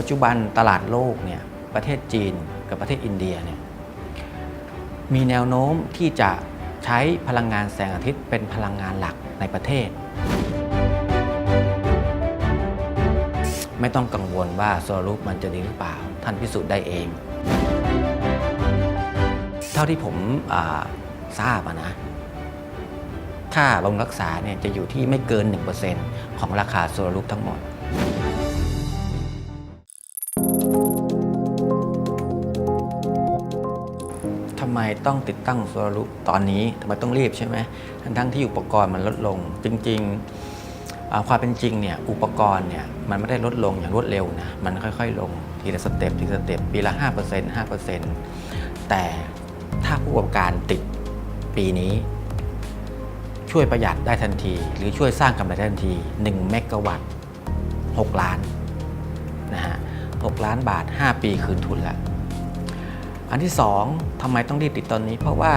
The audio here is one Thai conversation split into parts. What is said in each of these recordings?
ปัจจุบันตลาดโลกเนี่ยประเทศจีนกับประเทศอินเดียเนี่ยมีแนวโน้มที่จะใช้พลังงานแสงอาทิตย์เป็นพลังงานหลักในประเทศ ไม่ต้องกังวลว่าโซลารูปมันจะดีหรือเปล่า ท่านพิสูจน์ได้เอง เท่าที่ผมทราบนะ ค่าบำรุงรักษาเนี่ยจะอยู่ที่ไม่เกิน 1%ของราคาโซลารูปทั้งหมดำไมต้องติดตั้งโซลารูปตอนนี้ทำไมต้องรีบใช่ไหมทั้งทั้งที่อุปกรณ์มันลดลง จริงๆความเป็นจริงเนี่ยอุปกรณ์เนี่ยมันไม่ได้ลดลงอย่างรวดเร็วนะมันค่อยๆ ลงทีละสเต็ปทีละสเต็ปปีละ5% 5%แต่ถ้าผู้ประกอบการติดปีนี้ช่วยประหยัดได้ทันที หรือช่วยสร้างกำไรได้ทันที 1 เมกะวัตต์ 6 ล้านนะฮะ6ล้านบาท 5 ปีคืนทุนละ อันที่ 2ทำไมต้องรีบติดตอนนี้ เพราะว่า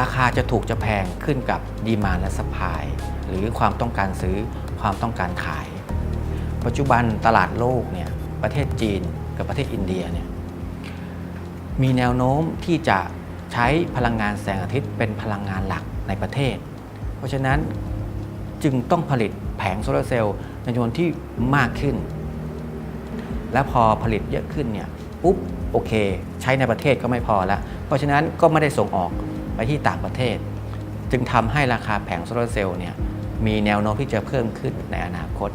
ราคาจะถูกจะแพงขึ้นกับดีมานและสปายหรือความต้องการซื้อความต้องการขาย ปัจจุบันตลาดโลกเนี่ยประเทศจีนกับประเทศอินเดียเนี่ยมีแนวโน้มที่จะใช้พลังงานแสงอาทิตย์เป็นพลังงานหลักในประเทศ เพราะฉะนั้นจึงต้องผลิตแผงโซลาร์เซลล์ในจำนวนที่มากขึ้น และพอผลิตเยอะขึ้นเนี่ย ปุ๊บโอเค ใช้ในประเทศก็ไม่พอแล้ว เพราะฉะนั้นก็ไม่ได้ส่งออกไปที่ต่างประเทศ จึงทำให้ราคาแผงโซลาร์เซลล์เนี่ยมีแนวโน้มที่จะเพิ่มขึ้นในอนาคต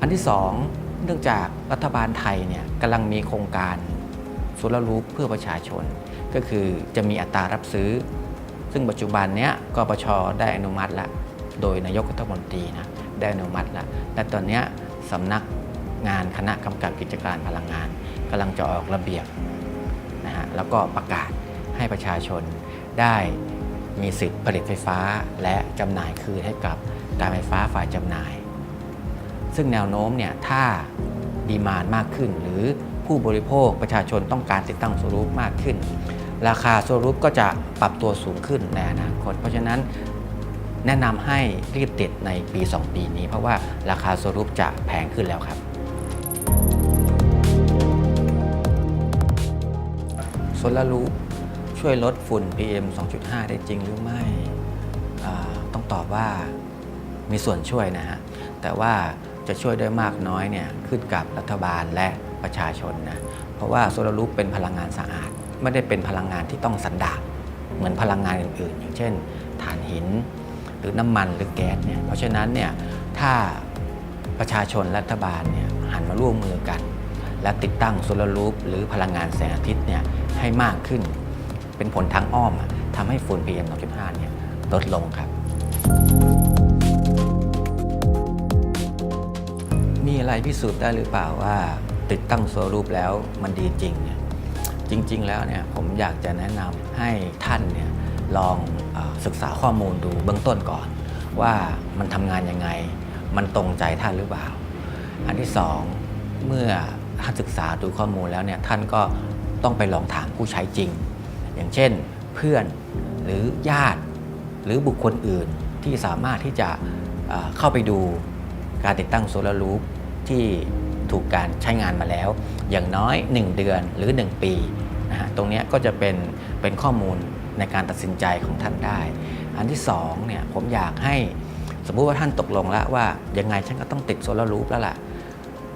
อันที่ 2 เนื่องจากรัฐบาลไทยเนี่ยกำลังมีโครงการโซลารูปเพื่อประชาชน ก็คือจะมีอัตรารับซื้อ ซึ่งปัจจุบันเนี้ยกปชได้อนุมัติละโดยนายกรัฐมนตรีนะได้อนุมัติละและตอนเนี้ยสำนัก งานคณะกำกับกิจการพลังงานกำลังจะออกระเบียบนะฮะแล้วก็ประกาศให้ประชาชนได้มีสิทธิ์ผลิตไฟฟ้าและจำหน่ายคืนให้กับการไฟฟ้าฝ่ายจำหน่าย ซึ่งแนวโน้มเนี่ยถ้าดีมานมากขึ้น หรือผู้บริโภคประชาชนต้องการติดตั้งโซลูปมากขึ้น ราคาโซลูปก็จะปรับตัวสูงขึ้นในอนาคต เพราะฉะนั้นแนะนำให้รีบติดในปี 2 ปีนี้ เพราะว่าราคาโซลูปจะแพงขึ้นแล้วครับ โซลารูปช่วยลดฝุ่น PM 2.5 ได้จริงหรือไม่ ต้องตอบว่ามีส่วนช่วยนะฮะ แต่ว่าจะช่วยได้มากน้อยเนี่ยขึ้นกับรัฐบาลและประชาชนนะ เพราะว่าโซลารูปเป็นพลังงานสะอาด ไม่ได้เป็นพลังงานที่ต้องสันดาปเหมือนพลังงานอื่นๆ อย่างเช่นถ่านหิน หรือน้ำมันหรือแก๊สเนี่ย เพราะฉะนั้นเนี่ยถ้าประชาชนรัฐบาลเนี่ยหันมาร่วมมือกัน และติดตั้งโซลารูปหรือพลังงานแสงอาทิตย์เนี่ย ให้มากขึ้น เป็นผลทางอ้อมทำให้ฝุ่น PM 2.5เนี่ยลดลงครับ มีอะไรพิสูจน์ได้หรือเปล่าว่า ติดตั้งโซลูปแล้วมันดีจริงเนี่ยจริง ๆ แล้วเนี่ยผมอยากจะแนะนำให้ท่านเนี่ยลองออศึกษาข้อมูลดูเบื้องต้นก่อน ว่ามันทำงานยังไง มันตรงใจท่านหรือเปล่า อันที่สองเมื่อท่านศึกษาดูข้อมูลแล้วเนี่ยท่านก็ ต้องไปลองถามผู้ใช้จริง อย่างเช่น เพื่อนหรือญาติ หรือบุคคลอื่นที่สามารถที่จะเข้าไปดูการติดตั้งโซลารูปที่ถูกการใช้งานมาแล้ว อย่างน้อย 1 เดือนหรือ 1 ปีนะฮะตรงนี้ก็จะเป็นเป็นข้อมูลในการตัดสินใจของท่านได้ อันที่2เนี่ยผมอยากให้สมมุติว่าท่านตกลงแล้วว่ายังไงฉันก็ต้องติดโซลารูปแล้วล่ะ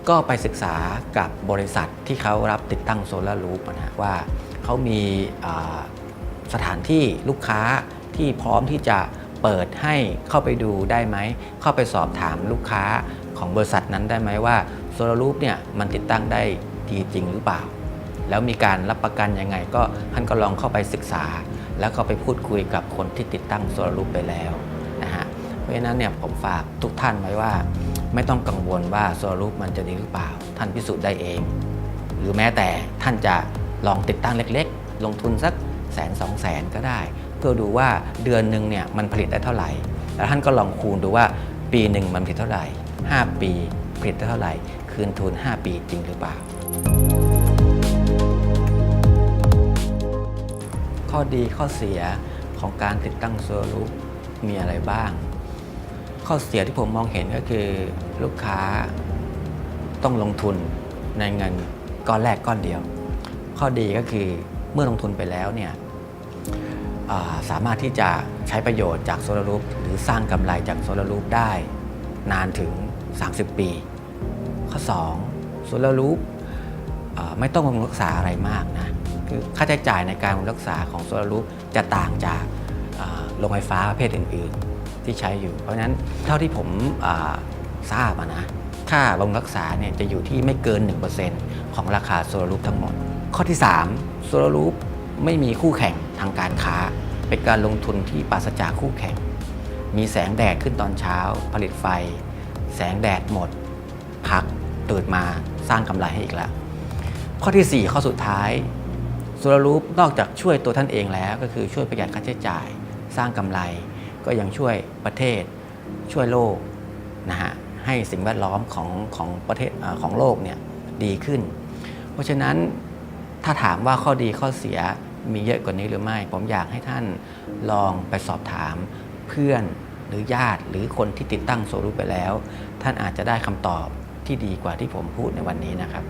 ก็ไปศึกษากับบริษัทที่เขารับติดตั้งโซลารูปนะฮะว่าเขามีสถานที่ลูกค้าที่พร้อมที่จะเปิดให้เข้าไปดูได้ไหม เข้าไปสอบถามลูกค้าของบริษัทนั้นได้ไหมว่าโซลารูปเนี่ยมันติดตั้งได้ดีจริงหรือเปล่า แล้วมีการรับประกันยังไงก็ท่านก็ลองเข้าไปศึกษา แล้วก็ไปพูดคุยกับคนที่ติดตั้งโซลารูปไปแล้วนะฮะเพราะฉะนั้นเนี่ยผมฝากทุกท่านไว้ว่า ไม่ต้องกังวลว่าโซลารูปมันจะดีหรือเปล่า ท่านพิสูจน์ได้เอง หรือแม้แต่ท่านจะลองติดตั้งเล็กๆ ลงทุนสักแสนสองแสนก็ได้ เพื่อดูว่าเดือนหนึ่งเนี่ยมันผลิตได้เท่าไหร่ แล้วท่านก็ลองคูณดูว่าปีหนึ่งมันผลิตเท่าไหร่ 5 ปีผลิตได้เท่าไหร่ คืนทุน 5 ปีจริงหรือเปล่า ข้อดีข้อเสียของการติดตั้งโซลูปมีอะไรบ้าง ข้อเสียที่ผมมองเห็นก็คือลูกค้าต้องลงทุนในเงินก้อนแรกก้อนเดียว ข้อดีก็คือเมื่อลงทุนไปแล้วเนี่ยาสามารถที่จะใช้ประโยชน์จากโซลารูปหรือสร้างกำไรจากโซลารูปได้นานถึง 30 ปี ข้อ2โซลารูปไม่ต้องบำรุงรักษาอะไรมากนะคือค่าใช้จ่ายในการรักษาของโซลารูปจะต่างจากโรงไฟฟ้าประเภทอื่น ที่ใช้อยู่ เพราะฉะนั้นเท่าที่ผมทราบนะค่าบำรุงรักษาเนี่ยจะอยู่ที่ไม่เกิน 1%ของราคาโซลารูปทั้งหมด ข้อที่ 3 โซลารูปไม่มีคู่แข่งทางการค้า เป็นการลงทุนที่ปราศจากคู่แข่ง มีแสงแดดขึ้นตอนเช้า ผลิตไฟ แสงแดดหมด พักตื่นมาสร้างกำไรให้อีกแล้ว ข้อทีสี่4 ข้อสุดท้ายโซลารูปนอกจากช่วยตัวท่านเองแล้ว ก็คือช่วยประหยัดค่าใช้จ่าย สร้างกำไร ก็ยังช่วยประเทศช่วยโลกนะฮะให้สิ่งแวดล้อมของของประเทศของโลกเนี่ยดีขึ้น เพราะฉะนั้นถ้าถามว่าข้อดีข้อเสียมีเยอะกว่านี้หรือไม่ ผมอยากให้ท่านลองไปสอบถามเพื่อนหรือญาติหรือคนที่ติดตั้งโซลูไปแล้ว ท่านอาจจะได้คำตอบที่ดีกว่าที่ผมพูดในวันนี้นะครับ